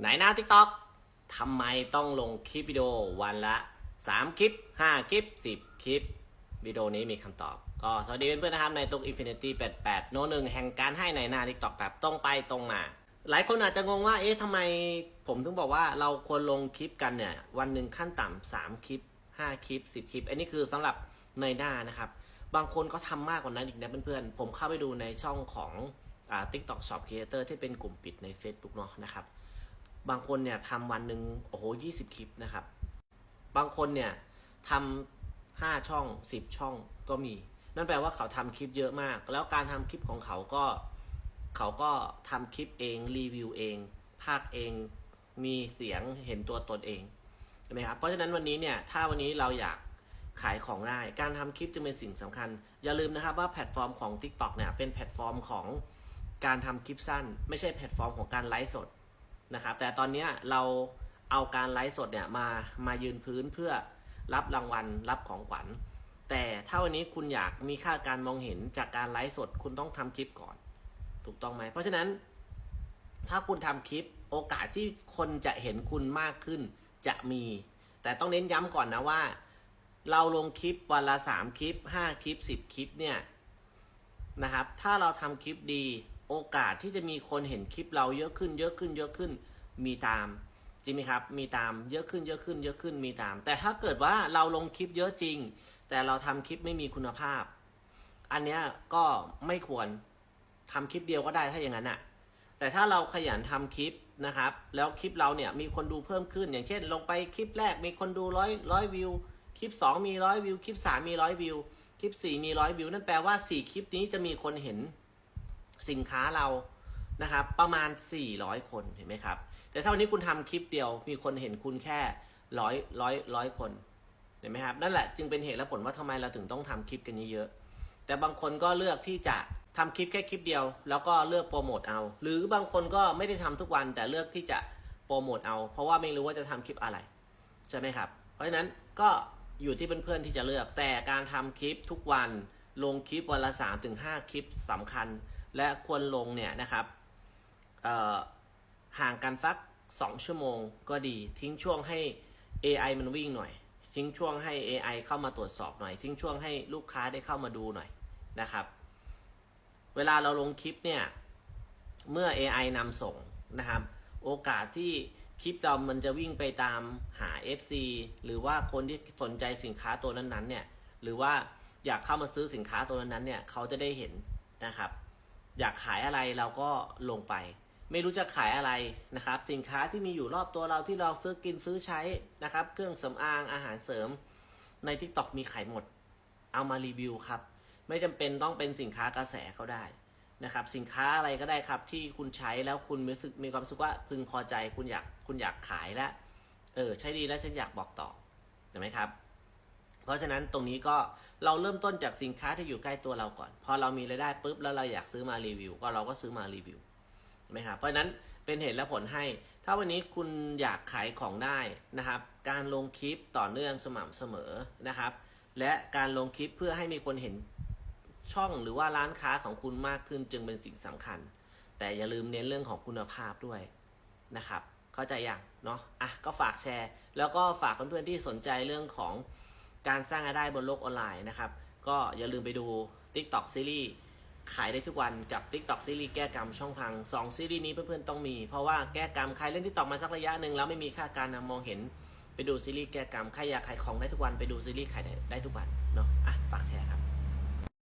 ไหนหน้า TikTok ทำไมต้องลงคลิปวิดีโอวันละ 3 คลิป 5 คลิป 10 คลิป วิดีโอนี้มีคำตอบ ก็สวัสดีเพื่อนๆนะครับในตุก Infinity 88 โนหนึ่งแห่งการให้ในหน้า TikTok แบบตรงไปตรงมา หลายคนอาจจะงงว่า เอ๊ะทำไมผมถึงบอกว่าเราควรลงคลิปกันเนี่ย วันหนึ่งขั้นต่ำสามคลิป 5 คลิป 10 คลิป อันนี้คือสำหรับในหน้านะครับ บางคนก็ทำมากกว่านั้นอีกนะเพื่อนๆ ผมเข้าไปดูในช่องของอ่า TikTok Shop Creator ที่เป็นกลุ่มปิดใน Facebook เนาะนะครับ บางคนเนี่ยทำวันหนึ่งโอ้โหยี่สิบคลิปนะครับ บางคนเนี่ยทำห้าช่องสิบช่องก็มี นั่นแปลว่าเขาทำคลิปเยอะมาก แล้วการทำคลิปของเขาก็ เขาก็ทำคลิปเองรีวิวเองภาคเองมีเสียงเห็นตัวตนเองใช่ไหมครับเพราะฉะนั้นวันนี้เนี่ยถ้าวันนี้เราอยากขายของได้ การทำคลิปจึงเป็นสิ่งสำคัญ อย่าลืมนะครับว่าแพลตฟอร์มของ TikTok เนี่ยเป็นแพลตฟอร์มของการทำคลิปสั้น ไม่ใช่แพลตฟอร์มของการไลฟ์สด นะครับแต่ตอนนี้เราเอาการไลฟ์สดเนี่ยมามายืนพื้นเพื่อรับรางวัลรับของขวัญ แต่ถ้าวันนี้คุณอยากมีค่าการมองเห็นจากการไลฟ์สดคุณต้องทำคลิปก่อน ถูกต้องไหมเพราะฉะนั้น ถ้าคุณทำคลิปโอกาสที่คนจะเห็นคุณมากขึ้นจะมี แต่ต้องเน้นย้ำก่อนนะว่า เราลงคลิปวันละสามคลิปห้าคลิปสิบคลิปเนี่ยนะครับถ้าเราทำคลิปดี โอกาสที่จะมีคนเห็นคลิปเราเยอะขึ้น เยอะขึ้น เยอะขึ้น มีตามจริงไหมครับ มีตามเยอะขึ้นเยอะขึ้น เยอะขึ้นมีตาม แต่ถ้าเกิดว่าเราลงคลิปเยอะจริง แต่เราทำคลิปไม่มีคุณภาพ อันเนี้ยก็ไม่ควรทำคลิปเดียวก็ได้ถ้าอย่างนั้นอะแต่ถ้าเราขยันทำคลิปนะครับ แล้วคลิปเราเนี่ยมีคนดูเพิ่มขึ้น อย่างเช่น ลงไปคลิปแรกมีคนดูร้อยร้อยวิว คลิปสองมีร้อยวิว คลิปสามมีร้อยวิว คลิปสี่มีร้อยวิว นั่นแปลว่าสี่คลิปนี้จะมีคนเห็น สินค้าเรานะครับประมาณ 400 คนเห็นไหมครับ แต่ถ้าวันนี้คุณทำคลิปเดียว มีคนเห็นคุณแค่ร้อยร้อยร้อยคนเห็นไหมครับนั่นแหละจึงเป็นเหตุและผลว่าทำไมเราถึงต้องทำคลิปกันเยอะๆแต่บางคนก็เลือกที่จะทำคลิปแค่คลิปเดียว แล้วก็เลือกโปรโมทเอา หรือบางคนก็ไม่ได้ทำทุกวันแต่เลือกที่จะโปรโมทเอา เพราะว่าไม่รู้ว่าจะทำคลิปอะไรใช่ไหมครับ เพราะฉะนั้นก็อยู่ที่เพื่อนๆที่จะเลือก แต่การทำคลิปทุกวันลงคลิปวันละ3-5ถึงคลิปสำคัญ และควรลงเนี่ยนะครับห่างกันสัก 2 ชั่วโมงก็ดี ทิ้งช่วงให้ AI มันวิ่งหน่อย ทิ้งช่วงให้ AI เข้ามาตรวจสอบหน่อย ทิ้งช่วงให้ลูกค้าได้เข้ามาดูหน่อยนะครับ เวลาเราลงคลิปเนี่ย เมื่อ AI นำส่งนะครับ โอกาสที่คลิปเรามันจะวิ่งไปตามหา FC หรือว่าคนที่สนใจสินค้าตัวนั้นๆเนี่ย หรือว่าอยากเข้ามาซื้อสินค้าตัวนั้นๆเนี่ย เขาจะได้เห็นนะครับ อยากขายอะไรเราก็ลงไป ไม่รู้จะขายอะไรนะครับ สินค้าที่มีอยู่รอบตัวเราที่เราซื้อกินซื้อใช้นะครับ เครื่องสำอางอาหารเสริมใน TikTok มีขายหมด เอามารีวิวครับ ไม่จำเป็นต้องเป็นสินค้ากระแสก็ได้นะครับ สินค้าอะไรก็ได้ครับ ที่คุณใช้แล้วคุณรู้สึกมีความรู้สึกว่าพึงพอใจคุณอยากคุณอยากขายแล้วเออใช้ดีแล้วฉันอยากบอกต่อเห็นไหมครับ เพราะฉะนั้นตรงนี้ก็เราเริ่มต้นจากสินค้าที่อยู่ใกล้ตัวเราก่อน พอเรามีรายได้ปุ๊บแล้วเราอยากซื้อมารีวิว ก็เราก็ซื้อมารีวิวไหมครับเพราะฉะนั้นเป็นเหตุและผลให้ ถ้าวันนี้คุณอยากขายของได้นะครับ การลงคลิปต่อเนื่องสม่ำเสมอนะครับ และการลงคลิปเพื่อให้มีคนเห็นช่องหรือว่าร้านค้าของคุณมากขึ้นจึงเป็นสิ่งสำคัญ แต่อย่าลืมเน้นเรื่องของคุณภาพด้วยนะครับ เข้าใจอย่างเนาะอะก็ฝากแชร์ แล้วก็ฝากเพื่อนๆที่สนใจเรื่องของ การสร้างรายได้บนโลกออนไลน์นะครับ ก็อย่าลืมไปดู TikTok ซีรีส์ขายได้ทุกวันกับ TikTok ซีรีส์แก้กรรมช่องพัง 2 ซีรีส์นี้เพื่อนๆต้องมี เพราะว่าแก้กรรมใครเล่น TikTok มาสักระยะหนึ่งแล้วไม่มีค่าการนำมองเห็น ไปดูซีรีส์แก้กรรมใครอยากขายของได้ทุกวันไปดูซีรีส์ขายได้ทุกวันเนาะอะฝากแชร์